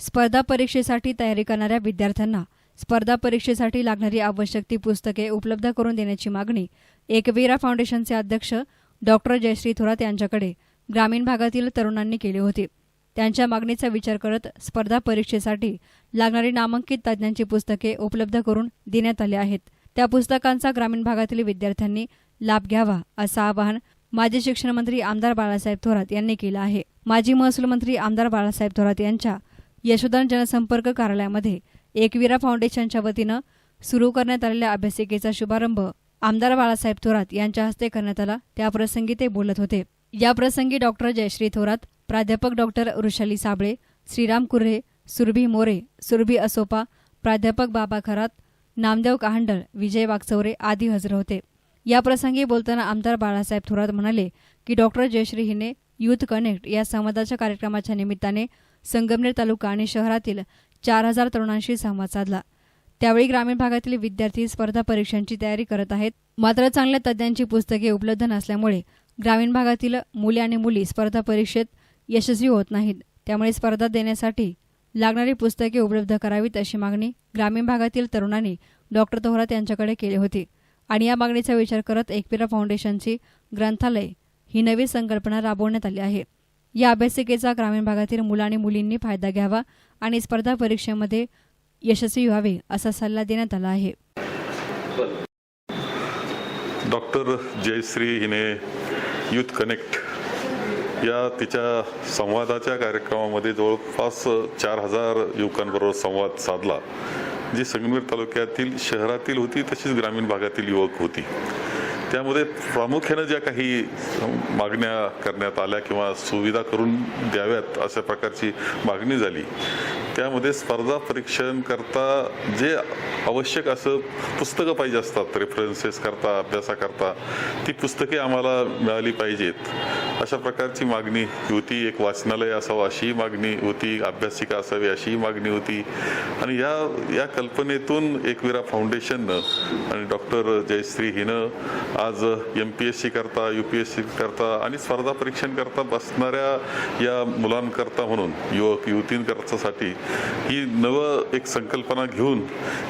स्पर्धा परीक्षेसाठी तयारी करणाऱ्या विद्यार्थ्यांना स्पर्धा परीक्षेसाठी लागणारी आवश्यक ती पुस्तके उपलब्ध करून देण्याची मागणी एकवीरा फाउंडेशनचे अध्यक्ष डॉक्टर जयश्री थोरात यांच्याकडे ग्रामीण भागातील तरुणांनी केली होती. त्यांच्या मागणीचा विचार करत स्पर्धा परीक्षेसाठी लागणारी नामांकित तज्ज्ञांची पुस्तके उपलब्ध करून देण्यात आली आहेत. त्या पुस्तकांचा ग्रामीण भागातील विद्यार्थ्यांनी लाभ घ्यावा असं आवाहन माजी शिक्षण मंत्री आमदार बाळासाहेब थोरात यांनी केलं आहे. माजी महसूल मंत्री आमदार बाळासाहेब थोरात यांच्या यशोधन जनसंपर्क कार्यालयामध्ये एकवीरा फाउंडेशनच्या वतीनं सुरू करण्यात आलेल्या अभ्यासिकेचा शुभारंभ आमदार बाळासाहेब थोरात यांच्या हस्ते करण्यात आला. त्याप्रसंगी ते बोलत होते. याप्रसंगी डॉक्टर जयश्री थोरात प्राध्यापक डॉक्टर वृषाली साबळे श्रीराम कुर्हे सुरभी मोरे सुरभी असोपा प्राध्यापक बाबा खरात नामदेव कहांडळ विजय वागचौरे आदी हजर होते. याप्रसंगी बोलताना आमदार बाळासाहेब थोरात म्हणाले की डॉक्टर जयश्री हिने युथ कनेक्ट या संवादाच्या कार्यक्रमाच्या निमित्ताने संगमनेर तालुका आणि शहरातील चार हजार तरुणांशी संवाद साधला. त्यावेळी ग्रामीण भागातील विद्यार्थी स्पर्धा परीक्षांची तयारी करत आहेत. मात्र चांगल्या तज्ज्ञांची पुस्तके उपलब्ध नसल्यामुळे ग्रामीण भागातील मुले आणि मुली स्पर्धा परीक्षेत यशस्वी होत नाहीत. त्यामुळे स्पर्धा देण्यासाठी लागणारी पुस्तके उपलब्ध करावीत अशी मागणी ग्रामीण भागातील तरुणांनी डॉक्टर तोहरात यांच्याकडे केली होती. आणि या मागणीचा विचार करत एकपिरा फाउंडेशनची ग्रंथालय ही नवी संकल्पना राबवण्यात आली आहे. या अभ्यासिकेचा ग्रामीण भागातील मुलं आणि मुलींनी फायदा घ्यावा आणि स्पर्धा परीक्षेमध्ये यशस्वी व्हावे असा सल्ला देण्यात आला आहे. डॉक्टर जयश्री हिने युथ कनेक्ट या तिच्या संवादाच्या कार्यक्रमामध्ये जवळपास चार हजार युवकांबरोबर संवाद साधला. जी संगमेर तालुक्यातील शहरातील होती तशीच ग्रामीण भागातील युवक होती. त्यामध्ये प्रामुख्यानं ज्या काही मागण्या करण्यात आल्या किंवा सुविधा करून द्याव्यात अशा प्रकारची मागणी झाली त्यामध्ये स्पर्धा परीक्षण करता जे आवश्यक असं पुस्तकं पाहिजे असतात रेफरन्सेस करता अभ्यासाकरता ती पुस्तके आम्हाला मिळाली पाहिजेत. अशा प्रकारची मागणी होती. एक वाचनालय असावं अशी मागणी होती. अभ्यासिका असावी अशी मागणी होती. आणि या या कल्पनेतून एकविरा फाउंडेशननं आणि डॉक्टर जयश्री हिनं आज एम पी एस सी करता यू पी एस सी करता आणि स्पर्धा परीक्षांकरता बसणाऱ्या या मुलांकरता म्हणून युवक युवतींकरतासाठी ही नवं एक संकल्पना घेऊन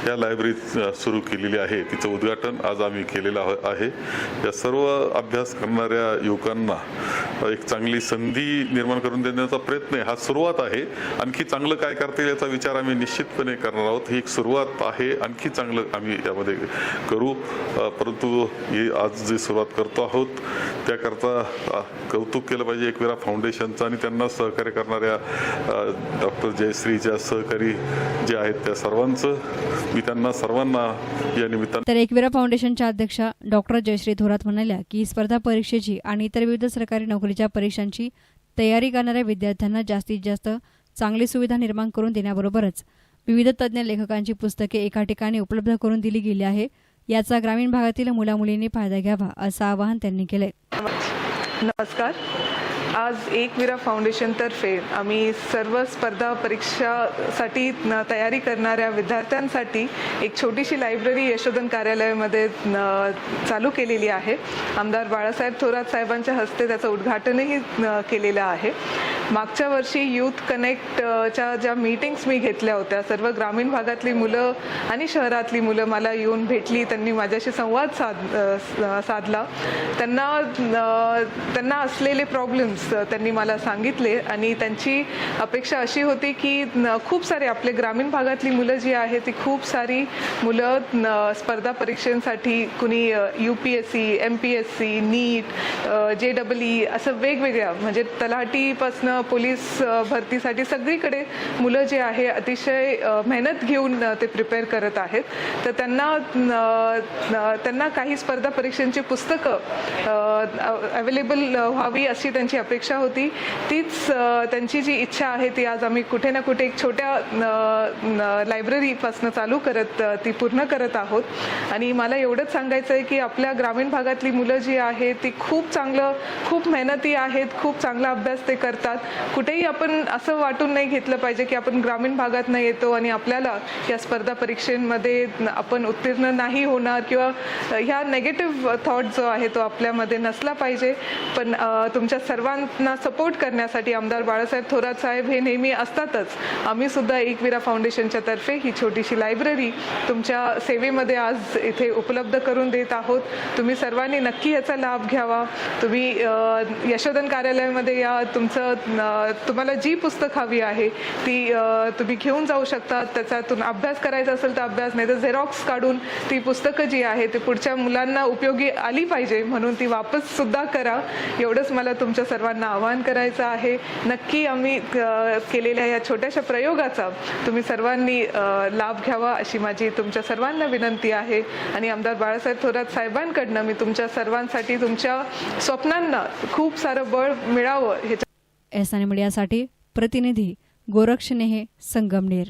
या लायब्ररी सुरू केलेली आहे. तिचं उद्घाटन आज आम्ही केलेलं आहे. या सर्व अभ्यास करणाऱ्या युवकांना एक चांगली संधी निर्माण करून देण्याचा प्रयत्न आहे. हा सुरुवात आहे. आणखी चांगलं काय करता येईल याचा विचार आम्ही निश्चितपणे करणार आहोत. ही एक सुरुवात आहे. आणखी चांगलं आम्ही यामध्ये करू. परंतु आज जी सुरुवात करतो आहोत त्याकरता कौतुक केलं पाहिजे एकविरा फाउंडेशनचं आणि त्यांना सहकार्य करणाऱ्या डॉक्टर जयश्रीच्या सहकारी जे आहेत त्या सर्वांचं. मी त्यांना सर्वांना या निमित्तानं तर एकविरा फाउंडेशनच्या अध्यक्षा डॉक्टर जयश्री थोरात म्हणाल्या की स्पर्धा परीक्षेची आणि इतर विविध सरकारी नोकरीच्या परीक्षांची तयारी करणाऱ्या विद्यार्थ्यांना जास्तीत जास्त चांगली सुविधा निर्माण करून देण्याबरोबरच विविध तज्ज्ञ लेखकांची पुस्तके एका ठिकाणी उपलब्ध करून दिली गेली आहे. याचा ग्रामीण भागातील मुलामुलींनी फायदा घ्यावा असं आवाहन त्यांनी केलंय. नमस्कार. आज एकविरा फाउंडेशनतर्फे आम्ही सर्व स्पर्धा परीक्षासाठी न- तयारी करणाऱ्या विद्यार्थ्यांसाठी एक छोटीशी लायब्ररी यशोधन कार्यालयामध्ये चालू केलेली आहे. आमदार बाळासाहेब थोरात साहेबांच्या हस्ते त्याचं उद्घाटनही न- केलेलं आहे. मागच्या वर्षी यूथ कनेक्टच्या ज्या मीटिंग्स मी घेतल्या होत्या सर्व ग्रामीण भागातली मुलं आणि शहरातली मुलं मला येऊन भेटली त्यांनी माझ्याशी संवाद साध स- साधला. त्यांना त्यांना असलेले प्रॉब्लेम्स त्यांनी मला सांगितले आणि त्यांची अपेक्षा अशी होती की न- खूप सारे आपले ग्रामीण भागातली मुलं जी आहे ती खूप सारी मुलं स्पर्धा परीक्षांसाठी कुणी U P S C M P S C NEET J double E असं वेगवेगळ्या म्हणजे तलाठीपासनं पोलीस भरतीसाठी सगळीकडे मुलं जे आहे अतिशय मेहनत घेऊन ते प्रिपेअर करत आहेत. तर त्यांना त्यांना काही स्पर्धा परीक्षांची पुस्तकं अवेलेबल व्हावी अशी त्यांची अपेक्षा होती. तीच त्यांची जी इच्छा आहे ती आज आम्ही कुठे ना कुठे एक छोट्या लायब्ररीपासून चालू करत ती पूर्ण करत आहोत. आणि मला एवढंच सांगायचं आहे की आपल्या ग्रामीण भागातली मुलं जी आहेत ती खूप चांगलं खूप मेहनती आहेत खूप चांगला अभ्यास ते करतात. कुठेही आपण असं वाटून नाही घेतलं पाहिजे की आपण ग्रामीण भागात नाही येतो आणि आपल्याला या स्पर्धा परीक्षेमध्ये आपण उत्तीर्ण नाही होणार किंवा ह्या नेगेटिव्ह थॉट जो आहे तो आपल्यामध्ये नसला पाहिजे. पण तुमच्या सर्वांना सपोर्ट करण्यासाठी आमदार बाळासाहेब थोरात साहेब हे नेहमी असतातच. आम्ही सुद्धा एकविरा फाउंडेशनच्या तर्फे ही छोटीशी लायब्ररी तुमच्या सेवेमध्ये आज इथे उपलब्ध करून देत आहोत. तुम्ही सर्वांनी नक्की याचा लाभ घ्यावा. तुम्ही यशोधन कार्यालयामध्ये या तुमचं तुम्हाला जी पुस्तक हवी आहे ती तुम्ही घेऊन जाऊ शकता. त्याच्यातून अभ्यास करायचा असेल तर अभ्यास नाही तर झेरॉक्स काढून ती पुस्तकं जी आहे ती पुढच्या मुलांना उपयोगी आली पाहिजे म्हणून ती वापससुद्धा करा. एवढंच मला तुमच्या सर्वांना आवाहन करायचं आहे. नक्की आम्ही केलेल्या या छोट्याशा प्रयोगाचा तुम्ही सर्वांनी लाभ घ्यावा अशी माझी तुमच्या सर्वांना विनंती आहे. आणि आमदार बाळासाहेब थोरात साहेबांकडनं मी तुमच्या सर्वांसाठी तुमच्या स्वप्नांना खूप सारं बळ मिळावं ह्याच्या एस मीडियासाठी प्रतिनिधी गोरक्ष नेहे संगमनेर.